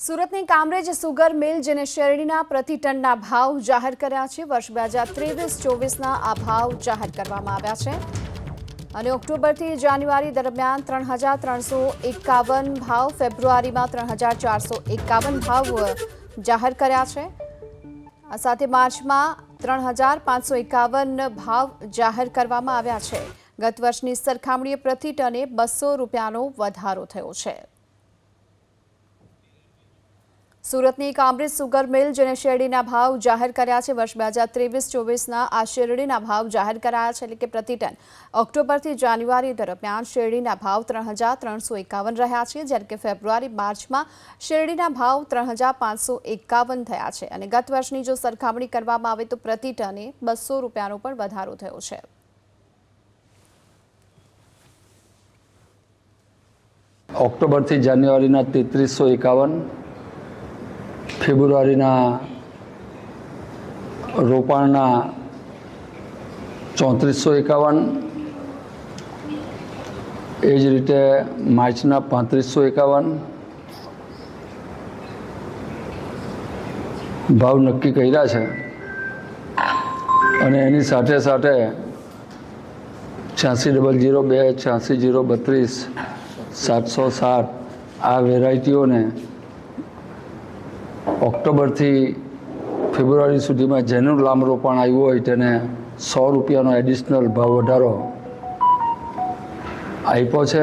સુરતની કામરેજ સુગર મિલ, જેને શેરડીના પ્રતિ ટનના ભાવ જાહેર કર્યા છે, વર્ષ બે હજાર ત્રેવીસ, ચોવીસના આ ભાવ જાહેર કરવામાં આવ્યા છે. અને ઓક્ટોબરથી જાન્યુઆરી દરમિયાન ત્રણ હજાર ત્રણસો એકાવન ભાવ, ફેબ્રુઆરીમાં ત્રણ હજાર ચારસો એકાવન ભાવ જાહેર કર્યા છે. આ સાથે માર્ચમાં ત્રણ હજાર પાંચસો એકાવન ભાવ જાહેર કરવામાં આવ્યા છે. ગત વર્ષની સરખામણીએ પ્રતિ ટને બસો રૂપિયાનો વધારો થયો છે. સુરતની કામરેજ સુગર મિલ જેને શેરડીના ભાવ જાહેર કર્યા છે, વર્ષ બે હજાર ત્રેવીસ, ચોવીસના આ શેરડીના ભાવ જાહેર કરાયા છે, એટલે કે પ્રતિ ટન. ઓક્ટોબરથી જાન્યુઆરી દરમિયાન શેરડીના ભાવ ત્રણ હજાર ત્રણસો એકાવન રહ્યા છે, જ્યારે કે ફેબ્રુઆરી, માર્ચમાં શેરડીના ભાવ ત્રણ હજાર પાંચસો એકાવન થયા છે. અને ગત વર્ષની જો સરખામણી કરવામાં આવે તો પ્રતિ ટને બસો રૂપિયાનો પણ વધારો થયો છે. ઓક્ટોબરથી જાન્યુઆરીના તેત્રીસો એકાવન ફેબ્રુઆરીના રોપાણના ચોત્રીસો એકાવન. એ જ રીતે માર્ચના પાંત્રીસો એકાવન. ભાવ નક્કી કર્યા છે. અને એની સાથે સાથે છ્યાસી ડબલ જીરો બે, છ્યાસી જીરો બત્રીસ, સાતસો સાત આ વેરાયટીઓને ઓક્ટોબરથી ફેબ્રુઆરી સુધીમાં જેનું લાંબ રોપાણ આવ્યું હોય તેને સો રૂપિયાનો એડિશનલ ભાવ વધારો આપ્યો છે.